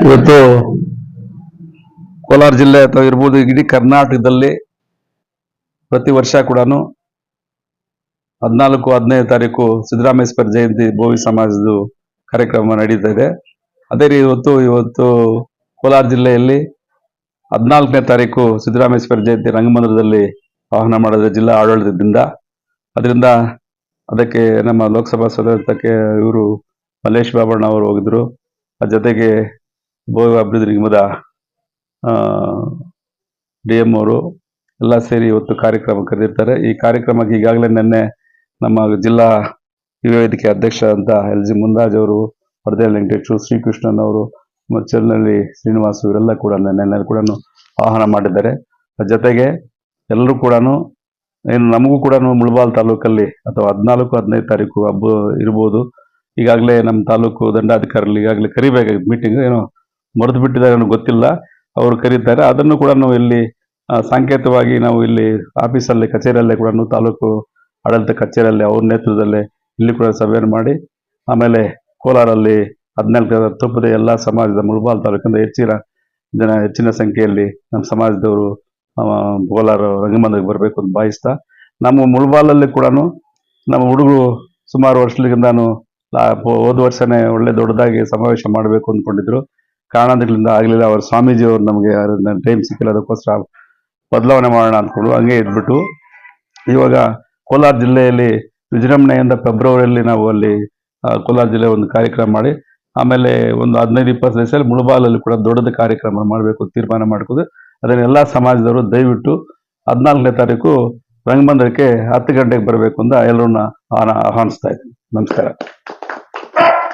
ಇವತ್ತು ಕೋಲಾರ ಜಿಲ್ಲೆ ಅಥವಾ ಇರ್ಬೋದು ಇಡೀ ಕರ್ನಾಟಕದಲ್ಲಿ ಪ್ರತಿ ವರ್ಷ ಕೂಡ ಹದಿನಾಲ್ಕು, ಹದಿನೈದು ತಾರೀಕು ಸಿದ್ದರಾಮೇಶ್ವರ ಜಯಂತಿ ಭೋವಿ ಸಮಾಜದ ಕಾರ್ಯಕ್ರಮ ನಡೀತಾ ಇದೆ. ಅದೇ ರೀತಿ ಇವತ್ತು ಇವತ್ತು ಕೋಲಾರ ಜಿಲ್ಲೆಯಲ್ಲಿ ಹದಿನಾಲ್ಕನೇ ತಾರೀಕು ಸಿದ್ದರಾಮೇಶ್ವರ ಜಯಂತಿ ರಂಗಮಂದಿರದಲ್ಲಿ ಆಹ್ವಾನ ಮಾಡಿದ ಜಿಲ್ಲಾ ಆಡಳಿತದಿಂದ. ಅದರಿಂದ ಅದಕ್ಕೆ ನಮ್ಮ ಲೋಕಸಭಾ ಸದಸ್ಯಕ್ಕೆ ಇವರು ಮಲ್ಲೇಶ್ ಬಾಬಣ್ಣ ಅವರು ಹೋಗಿದ್ರು. ಅದ್ರ ಜೊತೆಗೆ ಬೋವಿ ಅಭಿವೃದ್ಧಿ ನಿಗಮದ ಡಿ ಎಂ ಅವರು ಎಲ್ಲ ಸೇರಿ ಇವತ್ತು ಕಾರ್ಯಕ್ರಮ ಕರೆದಿರ್ತಾರೆ. ಈ ಕಾರ್ಯಕ್ರಮಕ್ಕೆ ಈಗಾಗಲೇ ನಿನ್ನೆ ನಮ್ಮ ಜಿಲ್ಲಾ ಯುವ ವೇದಿಕೆ ಅಧ್ಯಕ್ಷ ಅಂತ ಎಲ್ ಜಿ ಮುಂದಾಜ್ ಅವರು ವರದೇಲ್ ವೆಂಕಟೇಶು ಶ್ರೀಕೃಷ್ಣನ್ ಅವರು, ಮತ್ತು ಚೆನ್ನಳ್ಳಿ ಶ್ರೀನಿವಾಸ್ ಇವರೆಲ್ಲ ಕೂಡ ನಿನ್ನೆ ಕೂಡ ಆಹ್ವಾನ ಮಾಡಿದ್ದಾರೆ. ಜೊತೆಗೆ ಎಲ್ಲರೂ ಕೂಡ ಏನು ನಮಗೂ ಕೂಡ ಮುಳಬಾಲ್ ತಾಲೂಕಲ್ಲಿ ಅಥವಾ ಹದಿನಾಲ್ಕು, ಹದಿನೈದು ತಾರೀಕು ಹಬ್ಬ ಇರ್ಬೋದು. ಈಗಾಗಲೇ ನಮ್ಮ ತಾಲೂಕು ದಂಡಾಧಿಕಾರಿಗಳು ಈಗಾಗಲೇ ಕರಿಬೇಕಾಗಿತ್ತು ಮೀಟಿಂಗ್ ಏನೋ ಮರೆತು ಬಿಟ್ಟಿದ್ದಾರೆ ಅನ್ನೋ ಗೊತ್ತಿಲ್ಲ. ಅವರು ಕರೀತಾರೆ. ಅದನ್ನು ಕೂಡ ನಾವು ಇಲ್ಲಿ ಸಾಂಕೇತವಾಗಿ ನಾವು ಇಲ್ಲಿ ಆಫೀಸಲ್ಲಿ, ಕಚೇರಿಯಲ್ಲೇ ಕೂಡ ತಾಲೂಕು ಆಡಳಿತ ಕಚೇರಿಯಲ್ಲಿ, ಅವ್ರ ನೇತೃತ್ವದಲ್ಲಿ ಇಲ್ಲಿ ಕೂಡ ಸಭೆಯನ್ನು ಮಾಡಿ, ಆಮೇಲೆ ಕೋಲಾರಲ್ಲಿ ಹದಿನಾಲ್ಕು ತುಪ್ಪದ ಎಲ್ಲ ಸಮಾಜದ ಮುಳಬಾಲ್ ತಾಲೂಕಿಂದ ಹೆಚ್ಚಿನ ಜನ, ಹೆಚ್ಚಿನ ಸಂಖ್ಯೆಯಲ್ಲಿ ನಮ್ಮ ಸಮಾಜದವರು ಕೋಲಾರ ರಂಗಮಂದಿರಕ್ಕೆ ಬರಬೇಕು ಅಂತ ಭಾವಿಸ್ತಾ, ನಮ್ಮ ಮುಳಬಾಲಲ್ಲಿ ಕೂಡ ನಮ್ಮ ಹುಡುಗರು ಸುಮಾರು ವರ್ಷಗಳಿಂದಾನು ಲಾ- ಹೋದ ವರ್ಷನೇ ಒಳ್ಳೆ ದೊಡ್ಡದಾಗಿ ಸಮಾವೇಶ ಮಾಡಬೇಕು ಅಂದ್ಕೊಂಡಿದ್ರು. ಕಾರಣಗಳಿಂದ ಆಗಲಿಲ್ಲ. ಅವ್ರ ಸ್ವಾಮೀಜಿ ಅವರು ನಮಗೆ ಟೈಮ್ ಸಿಕ್ಕಿಲ್ಲ, ಅದಕ್ಕೋಸ್ಕರ ಬದಲಾವಣೆ ಮಾಡೋಣ ಅಂದ್ಕೊಂಡು ಹಂಗೆ ಇದ್ಬಿಟ್ಟು ಇವಾಗ ಕೋಲಾರ ಜಿಲ್ಲೆಯಲ್ಲಿ ವಿಜೃಂಭಣೆಯಿಂದ ಫೆಬ್ರವರಿಯಲ್ಲಿ ನಾವು ಅಲ್ಲಿ ಕೋಲಾರ ಜಿಲ್ಲೆ ಒಂದು ಕಾರ್ಯಕ್ರಮ ಮಾಡಿ, ಆಮೇಲೆ ಒಂದು ಹದಿನೈದು, ಇಪ್ಪತ್ತು ದಿವಸದಲ್ಲಿ ಮುಳುಬಾಲಲ್ಲಿ ಕೂಡ ದೊಡ್ಡದ ಕಾರ್ಯಕ್ರಮ ಮಾಡಬೇಕು ತೀರ್ಮಾನ ಮಾಡ್ಕೊಂಡು ಅದನ್ನು ಎಲ್ಲ ಸಮಾಜದವರು ದಯವಿಟ್ಟು ಹದಿನಾಲ್ಕನೇ ತಾರೀಕು ರಂಗಮಂದಿರಕ್ಕೆ ಹತ್ತು ಗಂಟೆಗೆ ಬರಬೇಕು ಅಂತ ಎಲ್ಲರನ್ನ ಆಹ್ವಾನ- ಆಹ್ವಾನಿಸ್ತಾ ಇದ್ದೀನಿ. ನಮಸ್ಕಾರ.